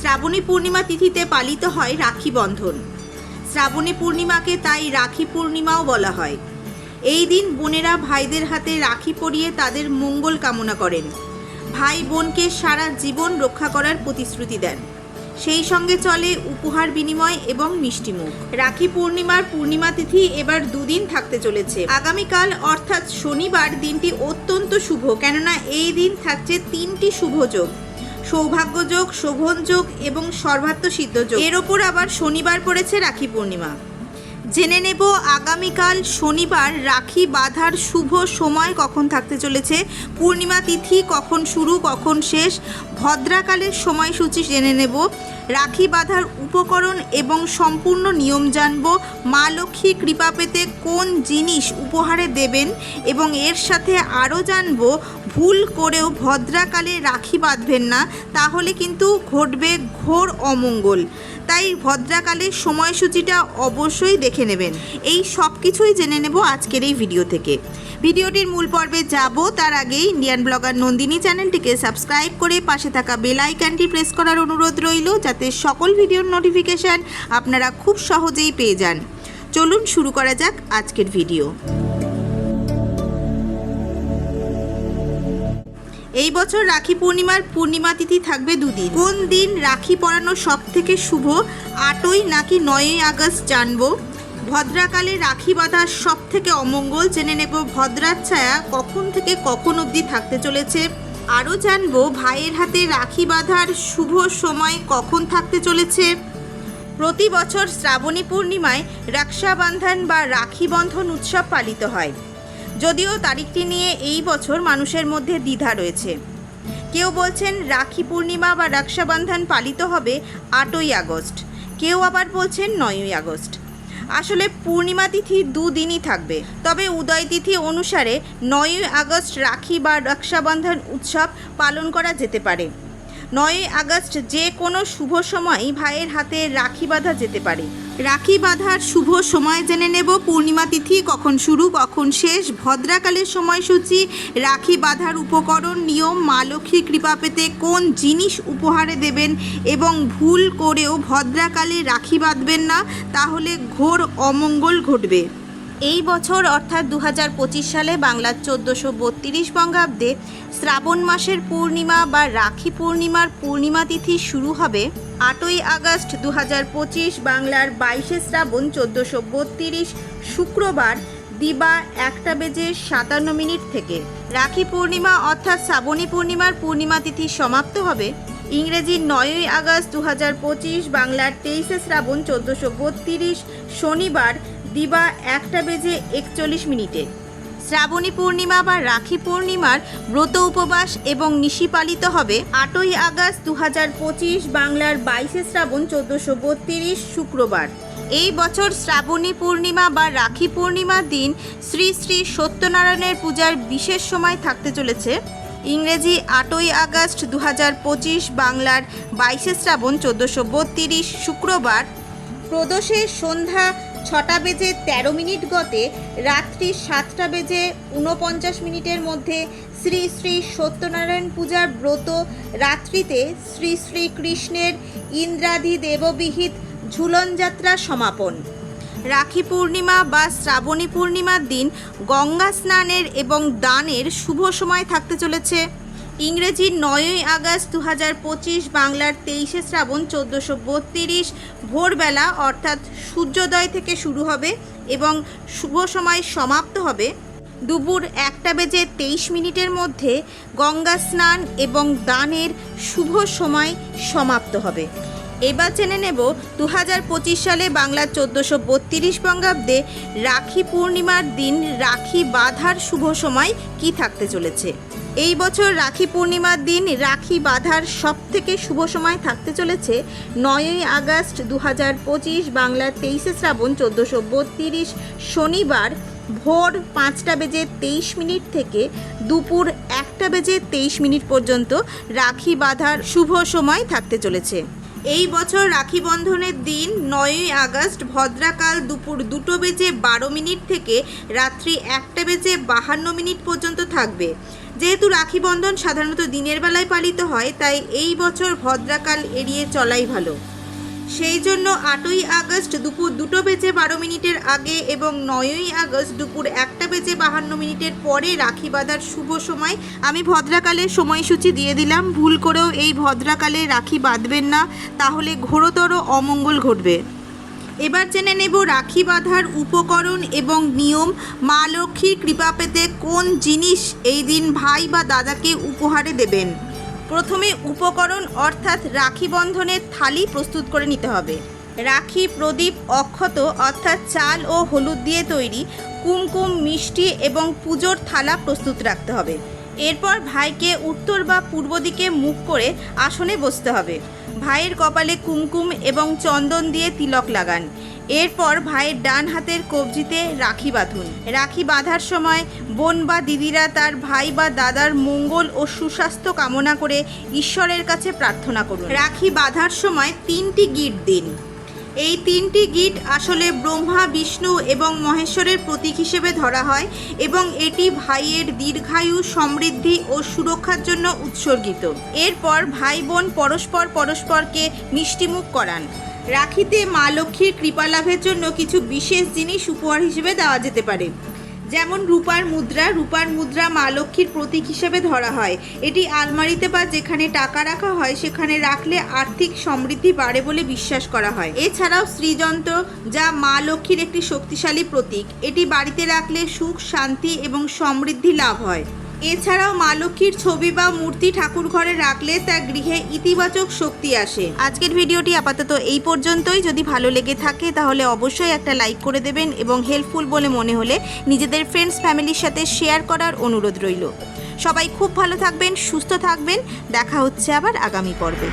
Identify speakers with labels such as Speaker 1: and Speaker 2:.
Speaker 1: শ্রাবণী পূর্ণিমা তিথিতে পালিত হয় রাখি বন্ধন। শ্রাবণী পূর্ণিমাকে তাই রাখি পূর্ণিমাও বলা হয়। এই দিন বোনেরা ভাইদের হাতে রাখি পরিয়ে তাদের মঙ্গল কামনা করেন। ভাই বোনকে সারা জীবন রক্ষা করার প্রতিশ্রুতি দেন। সেই সঙ্গে চলে উপহার বিনিময় এবং মিষ্টিমুখ রাখি পূর্ণিমার পূর্ণিমা তিথি এবার দুদিন থাকতে চলেছে। আগামীকাল অর্থাৎ শনিবার দিনটি অত্যন্ত শুভ, কেননা এই দিন থাকছে তিনটি শুভ যোগ সৌভাগ্য যোগ শোভন যোগ এবং সর্বাত্ম সিদ্ধ যোগ এর ওপর আবার শনিবার পড়েছে রাখি পূর্ণিমা। জেনে নেব আগামীকাল শনিবার রাখি বাঁধার শুভ সময় কখন থাকতে চলেছে, পূর্ণিমা তিথি কখন শুরু, কখন শেষ, ভদ্রাকালের সময়সূচি জেনে নেব, রাখি বাঁধার উপকরণ এবং সম্পূর্ণ নিয়ম জানব, মা লক্ষ্মী কৃপা পেতে কোন জিনিস উপহারে দেবেন এবং এর সাথে আরও জানব, ভুল করেও ভদ্রাকালে রাখি বাঁধবেন না, তাহলে কিন্তু ঘটবে ঘোর অমঙ্গল। তাই ভদ্রাকালের সময়সূচিটা অবশ্যই দেখে নেবেন। এই সব কিছুই জেনে নেব আজকের এই ভিডিও থেকে। ভিডিওটির মূল পর্বে যাব, তার আগে ইন্ডিয়ান ব্লগার নন্দিনী চ্যানেলটিকে সাবস্ক্রাইব করে পাশে থাকা বেল আইকনটি প্রেস করার অনুরোধ রইল, যাতে সকল ভিডিওর নোটিফিকেশান আপনারা খুব সহজেই পেয়ে যান। চলুন শুরু করা যাক আজকের ভিডিও। এই বছর রাখি পূর্ণিমার পূর্ণিমা তিথি থাকবে দুদিন। কোন দিন রাখি পরানো সব থেকে শুভ? আটই নাকি নয়ই আগস্ট জানব। ভদ্রাকালে রাখি বাঁধা সব থেকে অমঙ্গল জেনে নেব। ভদ্রার ছায়া কখন থেকে কখন অবধি থাকতে চলেছে? আরও জানব, ভাইয়ের হাতে রাখি বাঁধার শুভ সময় কখন থাকতে চলেছে? প্রতি বছর শ্রাবণী পূর্ণিমায় রক্ষাবন্ধন বা রাখি বন্ধন উৎসব পালিত হয়। যদিও তারিখটি নিয়ে এই বছর মানুষের মধ্যে দ্বিধা রয়েছে। কেউ বলছেন রাখি পূর্ণিমা বা রক্ষাবন্ধন পালিত হবে আটই আগস্ট। কেউ আবার বলছেন নয়ই আগস্ট। আসলে পূর্ণিমা তিথি দুদিনই থাকবে। তবে উদয় তিথি অনুসারে নয়ই আগস্ট রাখি বা রক্ষাবন্ধন উৎসব পালন করা যেতে পারে। নয়ই আগস্ট যে কোনো শুভ সময়ই ভাইয়ের হাতে রাখি বাঁধা যেতে পারে। রাখি বাঁধার শুভ সময় জেনে নেব। পূর্ণিমা তিথি কখন শুরু, কখন শেষ, ভদ্রাকালের সময়সূচি, রাখি বাঁধার উপকরণ, নিয়ম, মা লক্ষ্মীর কৃপা পেতে কোন জিনিস উপহারে দেবেন এবং ভুল করেও ভদ্রাকালে রাখি বাঁধবেন না, তাহলে ঘোর অমঙ্গল ঘটবে। এই বছর অর্থাৎ দু হাজার পঁচিশ সালে বাংলার চোদ্দোশো বত্রিশ বঙ্গাব্দে শ্রাবণ মাসের পূর্ণিমা বা রাখি পূর্ণিমার পূর্ণিমা তিথি শুরু হবে আটই আগস্ট দু হাজার পঁচিশ বাংলার বাইশে শ্রাবণ চোদ্দোশো বত্রিশ শুক্রবার দিবা একটা বেজে সাতান্ন মিনিট থেকে। রাখি পূর্ণিমা অর্থাৎ শ্রাবণী পূর্ণিমার পূর্ণিমা তিথি সমাপ্ত হবে ইংরেজি নয়ই আগস্ট দু হাজার পঁচিশ বাংলার তেইশে শ্রাবণ চোদ্দোশো শনিবার দিবা একটা বেজে একচল্লিশ মিনিটে। শ্রাবণী পূর্ণিমা বা রাখি পূর্ণিমার ব্রত উপবাস এবং নিশি পালিত হবে আটই আগস্ট দু হাজার পঁচিশ বাংলার বাইশে শ্রাবণ চোদ্দোশো বত্রিশ শুক্রবার। এই বছর শ্রাবণী পূর্ণিমা বা রাখি পূর্ণিমার দিন শ্রী শ্রী সত্যনারায়ণের পূজার বিশেষ সময় থাকতে চলেছে। ইংরেজি আটই আগস্ট দু হাজার পঁচিশ বাংলার বাইশে শ্রাবণ চোদ্দোশো বত্রিশ শুক্রবার। প্রদোষের সন্ধ্যা ছটা বেজে তেরো মিনিট গতে রাত্রি সাতটা বেজে ঊনপঞ্চাশ মিনিটের মধ্যে শ্রী শ্রী সত্যনারায়ণ পূজার ব্রত, রাত্রিতে শ্রী শ্রী কৃষ্ণের ইন্দ্রাদি দেববিহিত ঝুলনযাত্রা সমাপন। রাখি পূর্ণিমা বা শ্রাবণী পূর্ণিমার দিন গঙ্গা স্নানের এবং দানের শুভ সময় থাকতে চলেছে। ইংরেজি নয়ই আগস্ট দু হাজার পঁচিশ বাংলার তেইশে শ্রাবণ চোদ্দোশো বত্রিশ ভোরবেলা, অর্থাৎ সূর্যোদয় থেকে শুরু হবে এবং শুভ সময় সমাপ্ত হবে। দুপুর একটা বেজে তেইশ মিনিটের মধ্যে গঙ্গা স্নান এবং দানের শুভ সময় সমাপ্ত হবে। এবার জেনে নেব দু হাজার পঁচিশ সালে বাংলার চোদ্দোশো বত্রিশ বঙ্গাব্দে রাখি পূর্ণিমার দিন রাখি বাঁধার শুভ সময় কি থাকতে চলেছে? এই বছর রাখি পূর্ণিমার দিন রাখি বাঁধার সব থেকে শুভ সময় থাকতে চলেছে নয়ই আগস্ট দু হাজার পঁচিশ বাংলার তেইশে শ্রাবণ চোদ্দোশো বত্রিশ শনিবার ভোর পাঁচটা বেজে তেইশ মিনিট থেকে দুপুর একটা বেজে তেইশ মিনিট পর্যন্ত রাখি বাঁধার শুভ সময় থাকতে চলেছে। এই বছর রাখি বন্ধনের দিন নয়ই আগস্ট, ভদ্রাকাল দুপুর দুটো বেজে বারো মিনিট থেকে রাত্রি একটা বেজে বাহান্ন মিনিট পর্যন্ত থাকবে। যেহেতু রাখি বন্ধন সাধারণত দিনের বেলায় পালিত হয়, তাই এই বছর ভদ্রাকাল এড়িয়ে চলাই ভালো। সেই জন্য আটই আগস্ট দুপুর দুটো বেজে বারো মিনিটের আগে এবং নয়ই আগস্ট দুপুর একটা বেজে বাহান্ন মিনিটের পরে রাখি বাঁধার শুভ সময়। আমি ভদ্রাকালের সময়সূচি দিয়ে দিলাম। ভুল করেও এই ভদ্রাকালে রাখি বাঁধবেন না। তাহলে ঘোরতর অমঙ্গল ঘটবে। এবার জেনে নেব রাখি বাঁধার উপকরণ এবং নিয়ম। মা লক্ষ্মীর কৃপা পেতে কোন জিনিস এই দিন ভাই বা দাদাকে উপহারে দেবেন? প্রথমে উপকরণ অর্থাৎ রাখি বন্ধনের থালি প্রস্তুত করে নিতে হবে। রাখি প্রদীপ অক্ষত অর্থাৎ চাল ও হলুদ দিয়ে তৈরি কুমকুম, মিষ্টি এবং পুজোর থালা প্রস্তুত রাখতে হবে। এরপর ভাইকে উত্তর বা পূর্ব দিকে মুখ করে আসনে বসতে হবে। ভাইয়ের কপালে কুমকুম এবং চন্দন দিয়ে তিলক লাগান। এরপর ভাইয়ের ডান হাতের কবজিতে রাখি বাঁধুন। রাখি বাঁধার সময় বোন বা দিদিরা তার ভাই বা দাদার মঙ্গল ও সুস্বাস্থ্য কামনা করে ঈশ্বরের কাছে প্রার্থনা করুন। রাখি বাঁধার সময় তিনটি গিট দিন। এই তিনটি গিট আসলে ব্রহ্মা, বিষ্ণু এবং মহেশ্বরের প্রতীক হিসেবে ধরা হয় এবং এটি ভাইয়ের দীর্ঘায়ু, সমৃদ্ধি ও সুরক্ষার জন্য উৎসর্গিত। এরপর ভাই বোন পরস্পর পরস্পরকে মিষ্টিমুখ করান। রাখিতে মা লক্ষ্মীর কৃপা লাভের জন্য কিছু বিশেষ জিনিস উপহার হিসেবে দেওয়া যেতে পারে। যেমন রূপার মুদ্রা রূপার মুদ্রা মা লক্ষ্মীর প্রতীক হিসেবে ধরা হয়। এটি আলমারিতে বা যেখানে টাকা রাখা হয়, সেখানে রাখলে আর্থিক সমৃদ্ধি বাড়ে বলে বিশ্বাস করা হয়। এছাড়াও শ্রীযন্ত্র যা মা লক্ষ্মীর একটি শক্তিশালী প্রতীক, এটি বাড়িতে রাখলে সুখ, শান্তি এবং সমৃদ্ধি লাভ হয়। এছাড়াও মা লক্ষ্মীর ছবি বা মূর্তি ঠাকুর ঘরে রাখলে তা গৃহে ইতিবাচক শক্তি আসে। আজকের ভিডিওটি আপাতত এই পর্যন্তই। যদি ভালো লেগে থাকে তাহলে অবশ্যই একটা লাইক করে দেবেন এবং হেল্পফুল বলে মনে হলে নিজেদের ফ্রেন্ডস, ফ্যামিলির সাথে শেয়ার করার অনুরোধ রইল। সবাই খুব ভালো থাকবেন, সুস্থ থাকবেন। দেখা হচ্ছে আবার আগামী পর্বে।